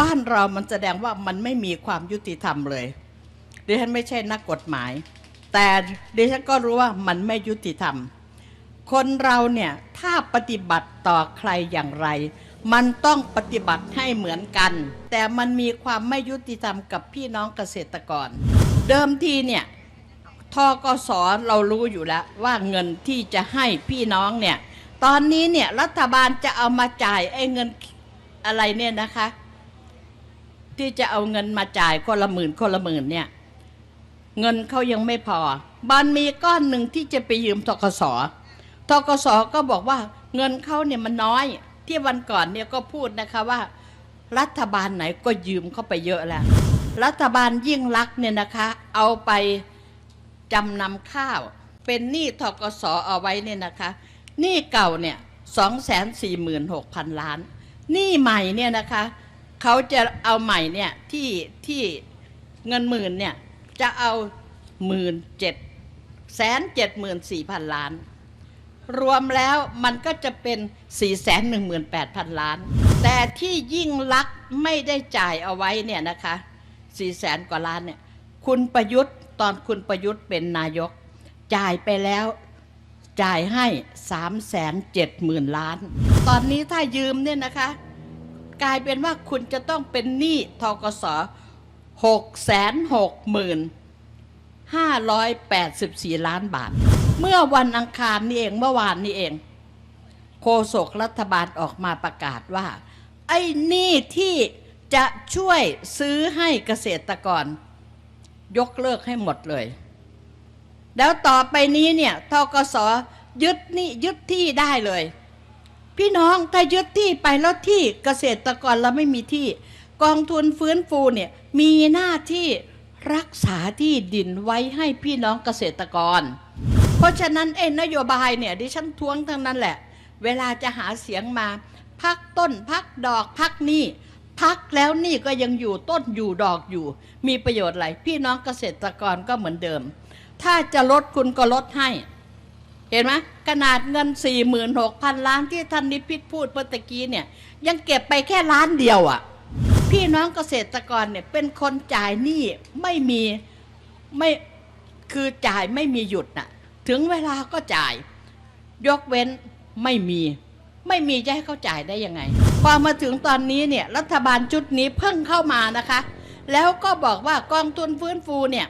บ้านเรามันแสดงว่ามันไม่มีความยุติธรรมเลยดิฉันไม่ใช่นักกฎหมาย แต่ดิฉันก็รู้ว่ามันไม่ยุติธรรม คนเราเนี่ยถ้าปฏิบัติต่อใครอย่างไร มันต้องปฏิบัติให้เหมือนกัน แต่มันมีความไม่ยุติธรรมกับพี่น้องเกษตรกร เดิมทีเนี่ยทกสเรารู้อยู่แล้วว่าเงินที่จะให้พี่น้องเนี่ย ตอนนี้เนี่ยรัฐบาลจะเอามาจ่ายไอ้เงินอะไรเนี่ยนะคะ ที่จะเอาเงินมาจ่ายคนละหมื่นคนละหมื่นเนี่ย เงินเขายังไม่พอบันมีก้อนหนึ่งที่จะไปยืมทกสทกสก็บอกว่าเงินเขาเนี่ยมันน้อย ที่วันก่อนเนี่ยก็พูดนะคะว่า รัฐบาลไหนก็ยืมเข้าไปเยอะแล้ว รัฐบาลยิ่งรักษณ์เนี่ยนะคะ เอาไปจำนำข้าว เป็นหนี้ทกสเอาไว้เนี่ยนะคะหนี้เก่าเนี่ยสองแสนสี่หมื่นหกพันล้านหนี้ใหม่เนี่ยนะคะ เขาจะเอาใหม่เนี่ยที่ที่เงินหมื่นเนี่ยจะเอาหมื่นเจ็ดแสนเจ็ดหมื่นสี่พันล้าน รวมแล้วมันก็จะเป็น4ี่แสนหนึ่งหมื่นแปดพันล้าน แต่ที่ยิ่งลักษณ์ไม่ได้จ่ายเอาไว้เนี่ยนะคะ4ี่แสนกว่าล้านเนี่ยคุณประยุทธ์ตอนคุณประยุทธ์เป็นนายก จ่ายไปแล้วจ่ายให้3ามแสนเจ็ดหมื่นล้าน ตอนนี้ถ้ายืมเนี่ยนะคะ กลายเป็นว่าคุณจะต้องเป็นหนี้ทกสหกแสนหกหมื่นห้าร้อยแปดสิบสี่ล้านบาท เมื่อวันอังคารนี่เองเมื่อวานนี่เอง โฆษกรัฐบาลออกมาประกาศว่า ไอ้หนี้ที่จะช่วยซื้อให้เกษตรกร ยกเลิกให้หมดเลย แล้วต่อไปนี้เนี่ยทกสยึดหนี่ยึดที่ได้เลย พี่น้องถ้ายึดที่ไปแล้วที่เกษตรกรเราไม่มีที่ กองทุนฟื้นฟูเนี่ยมีหน้าที่รักษาที่ดินไว้ให้พี่น้องเกษตรกร เพราะฉะนั้นไอ้นโยบายเนี่ยดิฉันท้วงทั้งนั้นแหละ เวลาจะหาเสียงมา พักต้นพักดอกพักนี่พักแล้วนี่ก็ยังอยู่ต้นอยู่ดอกอยู่ มีประโยชน์อะไรพี่น้องเกษตรกรก็เหมือนเดิม ถ้าจะลดคุณก็ลดให้ เห็นไหมขนาดเงิน 46,000 ล้านที่ท่านนิพิษพูดเมื่อตะกี้เนี่ย ยังเก็บไปแค่ล้านเดียวอะ่ะ พี่น้องเกษตรกรเนี่ยเป็นคนจ่ายหนี้ไม่มีไม่คือจ่ายไม่มีหยุดน่ะ ถึงเวลาก็จ่าย ยกเว้นไม่มี ไม่มีจะให้เขาจ่ายได้ยังไง พอมาถึงตอนนี้เนี่ยรัฐบาลชุดนี้เพิ่งเข้ามานะคะ แล้วก็บอกว่ากองทุนฟื้นฟูเนี่ย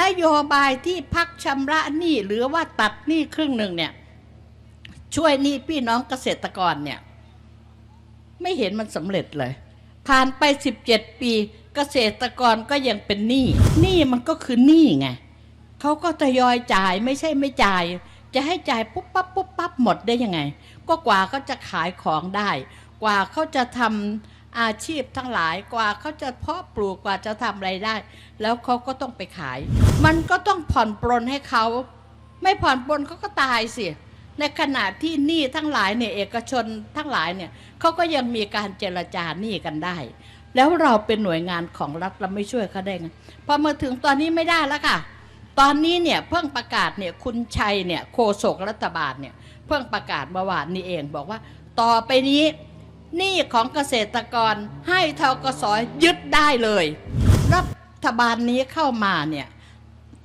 นโยบายที่พักชำระหนี้หรือว่าตัดหนี้ครึ่งหนึ่งเนี่ย ช่วยหนี้พี่น้องเกษตรกรเนี่ย ไม่เห็นมันสำเร็จเลย ผ่านไป 17 ปีเกษตรกรก็ยังเป็นหนี้หนี้มันก็คือหนี้ไงเขาก็ทยอยจ่ายไม่ใช่ไม่จ่าย จะให้จ่ายปุ๊บปั๊บปุ๊บปั๊บหมดได้ยังไง ก็กว่าเขาจะขายของได้ กว่าเขาจะทำ อาชีพทั้งหลายกว่าเขาจะเพาะปลูกกว่าจะทำอะไรได้ แล้วเขาก็ต้องไปขาย มันก็ต้องผ่อนปรนให้เขาไม่ผ่อนปรนเขาก็ตายสิในขณะที่หนี้ทั้งหลายเนี่ยเอกชนทั้งหลายเนี่ยเขาก็ยังมีการเจรจาหนี้กันได้ แล้วเราเป็นหน่วยงานของรัฐเราไม่ช่วยเขาได้ไงพอมาถึงตอนนี้ไม่ได้แล้วค่ะ ตอนนี้เนี่ยเพิ่งประกาศเนี่ยคุณชัยเนี่ยโฆษกรัฐบาลเนี่ยเพิ่งประกาศเมื่อวานนี้เองบอกว่า ต่อไปนี้ หนี้ของเกษตรกรให้ทกสยึดได้เลย รัฐบาลนี้เข้ามาเนี่ย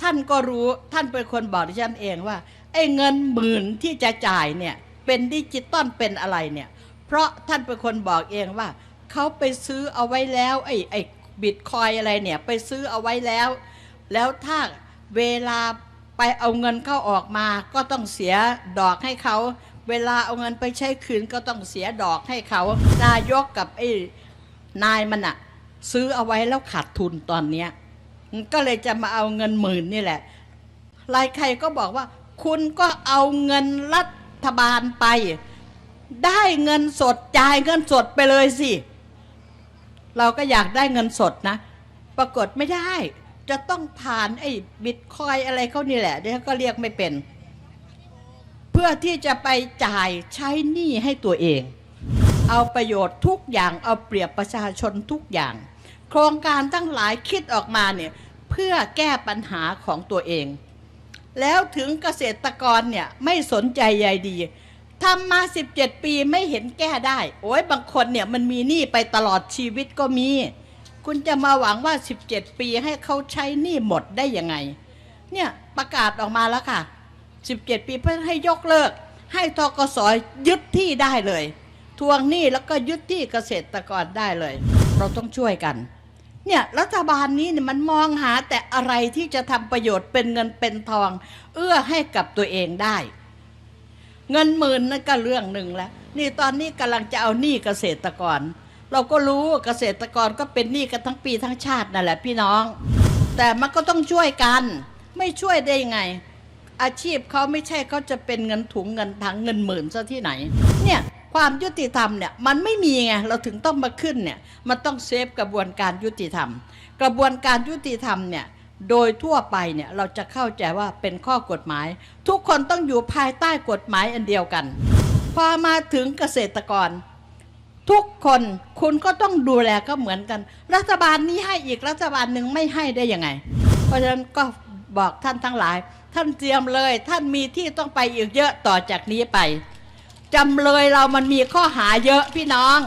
ท่านก็รู้ท่านเป็นคนบอกดิฉันเองว่าไอ้เงินหมื่นที่จะจ่ายเนี่ยเป็นดิจิตอลเป็นอะไรเนี่ยเพราะท่านเป็นคนบอกเองว่าเขาไปซื้อเอาไว้แล้วไอ้ไอ้บิตคอยอะไรเนี่ยไปซื้อเอาไว้แล้ว แล้วถ้าเวลาไปเอาเงินเข้าออกมาก็ต้องเสียดอกให้เขา เวลาเอาเงินไปใช้คืนก็ต้องเสียดอกให้เขา นายกกับไอ้นายมันอะซื้อเอาไว้แล้วขาดทุนตอนเนี้ยก็เลยจะมาเอาเงินหมื่นนี่แหละรายใครก็บอกว่า คุณก็เอาเงินรัฐบาลไป ได้เงินสดจ่ายเงินสดไปเลยสิ เราก็อยากได้เงินสดนะ ปรากฏไม่ได้ จะต้องผ่านไอ้บิตคอยอะไรเขานี่แหละเดี๋ยวก็เรียกไม่เป็น เพื่อที่จะไปจ่ายใช้หนี้ให้ตัวเอง เอาประโยชน์ทุกอย่างเอาเปรียบประชาชนทุกอย่าง โครงการทั้งหลายคิดออกมาเนี่ยเพื่อแก้ปัญหาของตัวเอง แล้วถึงเกษตรกรเนี่ยไม่สนใจใยดีทำมา 17 ปีไม่เห็นแก้ได้ โอ้ยบางคนเนี่ยมันมีหนี้ไปตลอดชีวิตก็มี คุณจะมาหวังว่า 17 ปีให้เขาใช้หนี้หมดได้ยังไง เนี่ยประกาศออกมาแล้วค่ะ 17 ปีเพื่อให้ยกเลิก ให้ทกสยึดที่ได้เลย ทวงหนี้แล้วก็ยึดที่เกษตรกรได้เลย เราต้องช่วยกัน เนี่ยรัฐบาลนี้เนี่ยมันมองหาแต่อะไรที่จะทำประโยชน์เป็นเงินเป็นทอง เอื้อให้กับตัวเองได้ เงินหมื่นนั่นก็เรื่องหนึ่งแล้ว นี่ตอนนี้กำลังจะเอาหนี้เกษตรกร เราก็รู้เกษตรกรก็เป็นหนี้กันทั้งปีทั้งชาตินั่นแหละพี่น้อง แต่มันก็ต้องช่วยกัน ไม่ช่วยได้ยังไง อาชีพเขาไม่ใช่เขาจะเป็นเงินถุงเงินถังเงินหมื่นซะที่ไหน เนี่ยความยุติธรรมเนี่ยมันไม่มีไงเราถึงต้องมาขึ้นเนี่ยมันต้องเซฟกระบวนการยุติธรรม กระบวนการยุติธรรมเนี่ยโดยทั่วไปเนี่ยเราจะเข้าใจว่าเป็นข้อกฎหมาย ทุกคนต้องอยู่ภายใต้กฎหมายอันเดียวกัน พอมาถึงเกษตรกร ทุกคนคุณก็ต้องดูแลก็เหมือนกัน รัฐบาลนี้ให้อีกรัฐบาลหนึ่งไม่ให้ได้ยังไง เพราะฉะนั้นก็ บอกท่านทั้งหลาย ท่านเตรียมเลย ท่านมีที่ต้องไปอีกเยอะต่อจากนี้ไปจำเลยเรามันมีข้อหาเยอะพี่น้อง